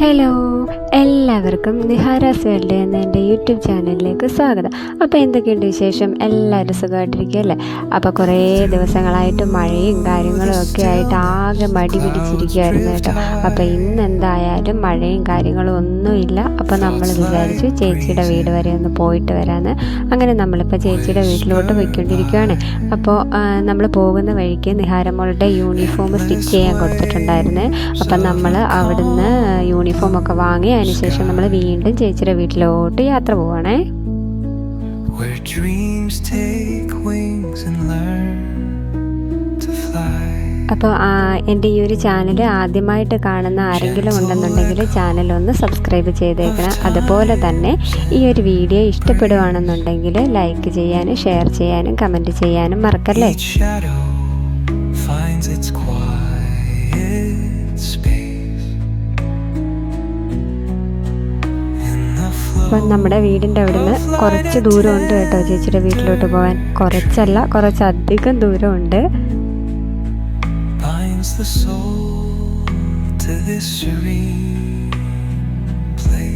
Hello എല്ലാവർക്കും നിഹാരാസ് world എന്ന എന്റെ യൂട്യൂബ് ചാനലിലേക്ക് സ്വാഗതം. അപ്പോൾ എന്തൊക്കെയുണ്ട് വിശേഷം? എല്ലാവരും സുഖമായിട്ടിരിക്കുകയല്ലേ? അപ്പോൾ കുറേ ദിവസങ്ങളായിട്ട് മഴയും കാര്യങ്ങളും ഒക്കെ ആയിട്ട് ആകെ മടി പിടിച്ചിരിക്കുകയായിരുന്നു കേട്ടോ. അപ്പോൾ ഇന്ന് എന്തായാലും മഴയും കാര്യങ്ങളും ഒന്നുമില്ല അപ്പോൾ നമ്മൾ വിചാരിച്ചു ചേച്ചിയുടെ വീട് വരെ ഒന്ന് പോയിട്ട് വരാമെന്ന് അങ്ങനെ നമ്മളിപ്പോൾ ചേച്ചിയുടെ വീട്ടിലോട്ട് പോയിക്കൊണ്ടിരിക്കുകയാണ് അപ്പോൾ നമ്മൾ പോകുന്ന വഴിക്ക് നിഹാരമോളുടെ യൂണിഫോം സ്റ്റിച്ച് ചെയ്യാൻ കൊടുത്തിട്ടുണ്ടായിരുന്നേ. അപ്പം നമ്മൾ അവിടുന്ന് യൂണിഫോം ഒക്കെ വാങ്ങി ശേഷം നമ്മൾ വീണ്ടും ചേച്ചിയുടെ വീട്ടിലോട്ട് യാത്ര പോവാണേ. Where dreams take wings and learn to fly. അപ്പോൾ എന്റെ ഈ ഒരു ചാനൽ ആദ്യമായിട്ട് കാണുന്ന ആരെങ്കിലും ഉണ്ടെന്നുണ്ടെങ്കിൽ ചാനൽ ഒന്ന് സബ്സ്ക്രൈബ് ചെയ്തേക്കണം. അതുപോലെ തന്നെ ഈ ഒരു വീഡിയോ ഇഷ്ടപ്പെടുവാണെന്നുണ്ടെങ്കിൽ ലൈക്ക് ചെയ്യാനും ഷെയർ ചെയ്യാനും കമന്റ് ചെയ്യാനും മറക്കല്ലേ? അപ്പം നമ്മുടെ വീടിന്റെ അവിടുന്ന് കുറച്ച് ദൂരമുണ്ട് കേട്ടോ ചേച്ചിയുടെ വീട്ടിലോട്ട് പോകാൻ കുറച്ചല്ല കുറച്ചധികം ദൂരമുണ്ട് to this serene place.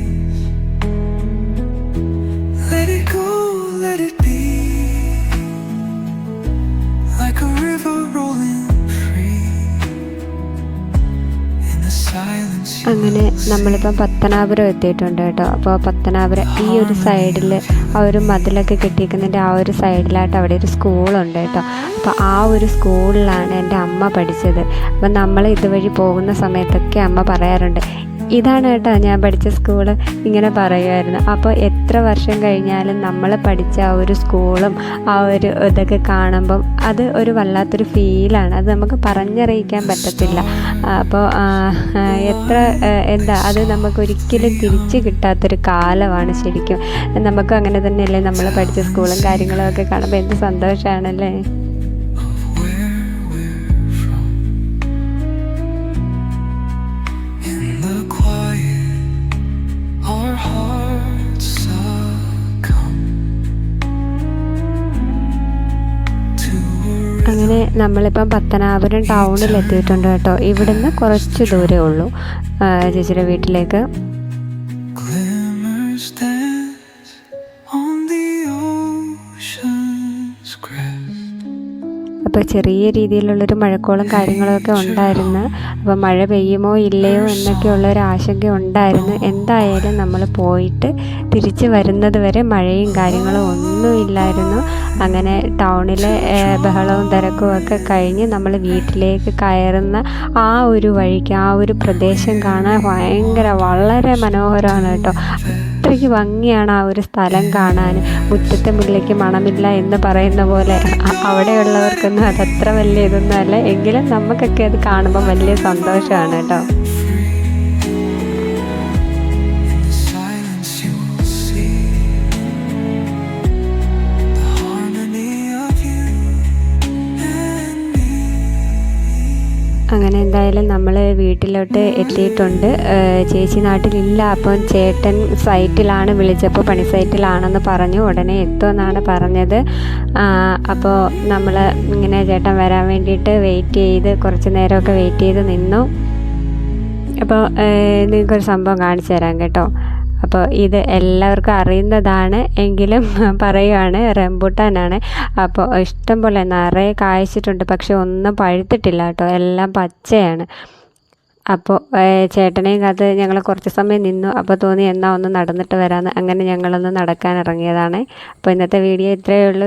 അങ്ങനെ നമ്മളിപ്പം പത്തനാപുരം എത്തിയിട്ടുണ്ട് കേട്ടോ. അപ്പോൾ പത്തനാപുരം ഈ ഒരു സൈഡിൽ ആ ഒരു മതിലൊക്കെ കെട്ടിയിരിക്കുന്നതിന്റെ ആ ഒരു സൈഡിലായിട്ട് അവിടെ ഒരു സ്കൂളുണ്ട് കേട്ടോ. അപ്പോൾ ആ ഒരു സ്കൂളിലാണ് എന്റെ അമ്മ പഠിച്ചത്. അപ്പം നമ്മൾ ഇതുവഴി പോകുന്ന സമയത്തൊക്കെ അമ്മ പറയാറുണ്ട് ഇതാണ് കേട്ടോ ഞാൻ പഠിച്ച സ്കൂൾ ഇങ്ങനെ പറയുമായിരുന്നു അപ്പോൾ എത്ര വർഷം കഴിഞ്ഞാലും നമ്മൾ പഠിച്ച ആ ഒരു സ്കൂളും ആ ഒരു ഇതൊക്കെ കാണുമ്പം അത് ഒരു വല്ലാത്തൊരു ഫീലാണ് അത് നമുക്ക് പറഞ്ഞറിയിക്കാൻ പറ്റത്തില്ല. അപ്പോൾ എത്ര എന്താ അത് നമുക്കൊരിക്കലും തിരിച്ച് കിട്ടാത്തൊരു കാലമാണ് ശരിക്കും. നമുക്കും അങ്ങനെ തന്നെയല്ലേ നമ്മൾ പഠിച്ച സ്കൂളും കാര്യങ്ങളും ഒക്കെ കാണുമ്പോൾ എന്ത് സന്തോഷമാണല്ലേ അങ്ങനെ നമ്മളിപ്പം പത്തനാപുരം ടൗണിൽ എത്തിയിട്ടുണ്ട് കേട്ടോ. ഇവിടുന്ന് കുറച്ച് ദൂരമേ ഉള്ളൂ. ചേച്ചിയുടെ വീട്ടിലേക്ക്. അപ്പോൾ ചെറിയ രീതിയിലുള്ളൊരു മഴക്കോളും കാര്യങ്ങളൊക്കെ ഉണ്ടായിരുന്നു. അപ്പോൾ മഴ പെയ്യുമോ ഇല്ലയോ എന്നൊക്കെയുള്ള ഒരു ആശങ്ക ഉണ്ടായിരുന്നു. എന്തായാലും നമ്മൾ പോയിട്ട് തിരിച്ച് വരുന്നത് വരെ മഴയും കാര്യങ്ങളും ഒന്നും ഇല്ലായിരുന്നു. അങ്ങനെ ടൗണിലെ ബഹളവും തിരക്കും ഒക്കെ കഴിഞ്ഞ് നമ്മൾ വീട്ടിലേക്ക് കയറുന്ന ആ ഒരു വഴിക്ക് ആ ഒരു പ്രദേശം കാണാൻ ഭയങ്കര വളരെ മനോഹരമാണ് കേട്ടോ. അത്രയ്ക്ക് ഭംഗിയാണ് ആ ഒരു സ്ഥലം കാണാൻ. മുറ്റത്തെ മുല്ലയ്ക്ക് മണമില്ല എന്ന് പറയുന്ന പോലെ. അവിടെയുള്ളവർക്കൊന്നും അതത്ര വലിയ ഇതൊന്നും അല്ല. എങ്കിലും നമുക്കൊക്കെ അത് കാണുമ്പോൾ വലിയ സന്തോഷമാണ് കേട്ടോ. അങ്ങനെ എന്തായാലും നമ്മൾ വീട്ടിലോട്ട് എത്തിയിട്ടുണ്ട്. ചേച്ചി നാട്ടിലില്ല. അപ്പം ചേട്ടൻ സൈറ്റിലാണ് വിളിച്ചപ്പോൾ പണി സൈറ്റിലാണെന്ന് പറഞ്ഞു. ഉടനെ എത്തുമെന്നാണ് പറഞ്ഞത്. അപ്പോൾ നമ്മൾ ഇങ്ങനെ ചേട്ടൻ വരാൻ വേണ്ടിയിട്ട് വെയിറ്റ് ചെയ്ത് കുറച്ച് നേരമൊക്കെ വെയിറ്റ് ചെയ്ത് നിന്നു. അപ്പോൾ നിങ്ങൾക്കൊരു സംഭവം കാണിച്ചു തരാം കേട്ടോ. അപ്പോൾ ഇത് എല്ലാവർക്കും അറിയുന്നതാണ് എങ്കിലും പറയുവാണ് റംബൂട്ടാനാണ്. അപ്പോൾ ഇഷ്ടം പോലെ നിറയെ കായ്ച്ചിട്ടുണ്ട് പക്ഷെ ഒന്നും പഴുത്തിട്ടില്ല കേട്ടോ. എല്ലാം പച്ചയാണ്. അപ്പോൾ ചേട്ടനെയും കാത്ത് ഞങ്ങൾ കുറച്ച് സമയം നിന്നു. അപ്പോൾ തോന്നി എന്നാൽ ഒന്ന് നടന്നിട്ട് വരാമെന്ന് അങ്ങനെ ഞങ്ങളൊന്ന് നടക്കാൻ ഇറങ്ങിയതാണ്. അപ്പോൾ ഇന്നത്തെ വീഡിയോ ഇത്രയേ ഉള്ളൂ.